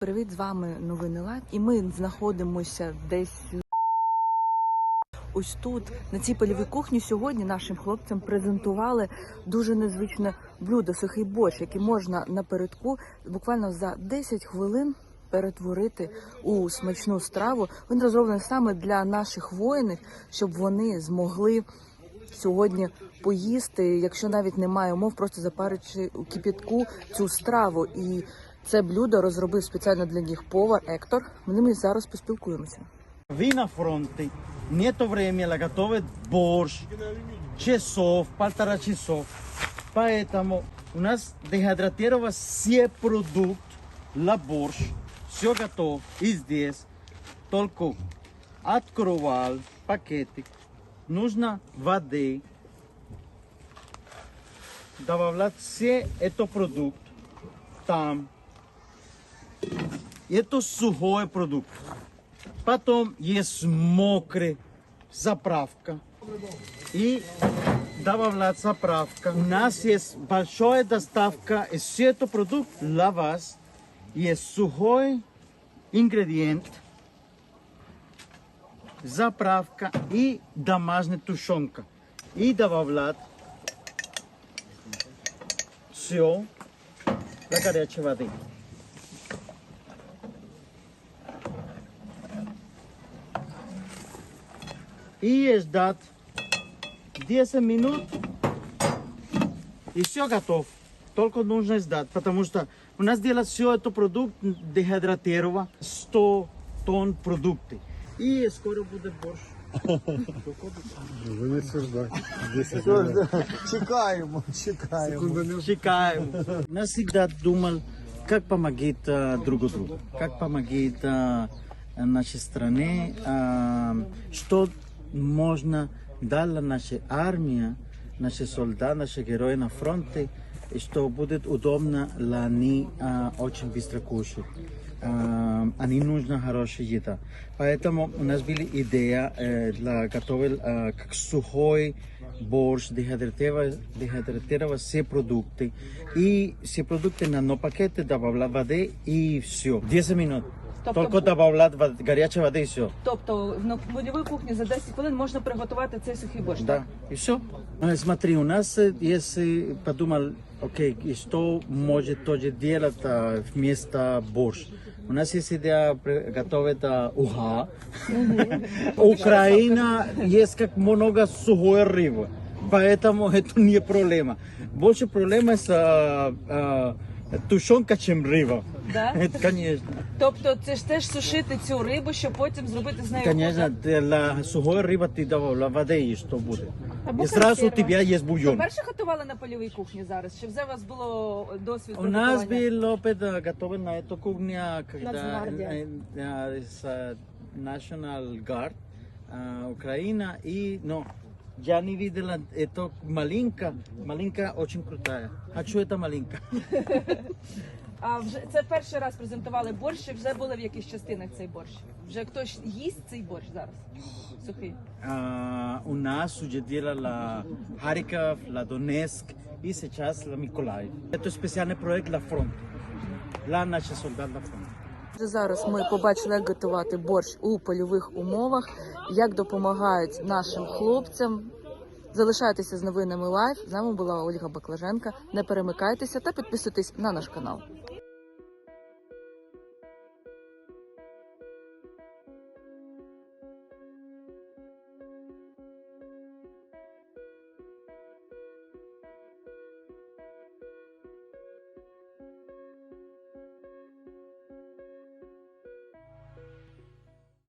Привіт, з вами новини Лайв. І ми знаходимося десь ось тут, на цій польовій кухні. Сьогодні нашим хлопцям презентували дуже незвичне блюдо, сухий борщ, який можна напередку буквально за 10 хвилин перетворити у смачну страву. Він розроблений саме для наших воїнів, щоб вони змогли сьогодні поїсти, якщо навіть немає умов, просто запаричи у кипятку цю страву. І це блюдо розробив спеціально для них повар Ектор. Ми ними зараз поспілкуємося. Ви на фронте, нету времени готовить борщ, часов, полтора часов. Поэтому у нас дегидратирован все продукт для борщ. Все готов и здесь. Только открывал пакетик. Нужно воды. Добавлять все это продукт там. Это сухой продукт. Потом есть мокрый заправка. И добавлять заправка. У нас есть большая доставка. И все это продукт для вас. Есть сухой ингредиент. Заправка и домашняя тушенка. И добавлять все для горячей воды. И ждать 10 минут и все готов. Только нужно ждать, потому что у нас делать все это продукт дегидратирован, 100 тонн продукты. И скоро будет борщ. Звоните ждать. 10 минут. Чекаем, чекаем. Чекаем. Я всегда думал, как помогает а, друг другу, как помогает а, нашей стране, а, что можно дать нашей армии, наши солдаты, наши герои на фронте, и что будет удобно для них а, очень быстро кушать. А, они нужна хорошая еда. Поэтому у нас была идея э, для готовить а, как сухой борщ, дегидратировать, дегидратировать все продукты. И все продукты на одно пакете добавлять воды и все. 10 минут. Тобто- Только добавлять вод- горячей воды и все. Тобто на польовій кухні за 10 хвилин можна приготувати цей сухий борщ. Да, и все. Смотри, у нас, э, если подумал, окей, и что может тоже делать а, вместо борщ? У нас есть идея при- готовить а, уха. Украина есть как много сухой рыбы, поэтому это не проблема. Больше проблема с а, а, тушенка, чем рыба. Да? Это, конечно. Тобто це ж теж сушити цю рибу, щоб потім зробити з нею Конечно, для сухой рыбы ты добавляешь воды, и что будет. Або И сразу у консерва. тебя есть бульон. Перше готували на польовій кухні зараз? Чи вже у вас було досвід? У нас приготування? был опыт э, готовый на эту кухню, когда Нацгвардия. э, э, с э, National Guard э, Украина и но я не видела это малинка, малинка очень крутая. Хочу это малинка. А вже це перший раз презентували борщ, чи вже були в якихось частинах цей борщ? Вже хтось їсть цей борщ зараз? Сухий. А, у нас уже делала Харьков, la Donetsk и сейчас la Миколаев. Это специальный проект для фронта, для наших солдат на фронте. Зараз ми побачили, як готувати борщ у польових умовах, як допомагають нашим хлопцям. Залишайтеся з новинами лайв. З нами була Ольга Баклаженка. Не перемикайтеся та підписуйтесь на наш канал.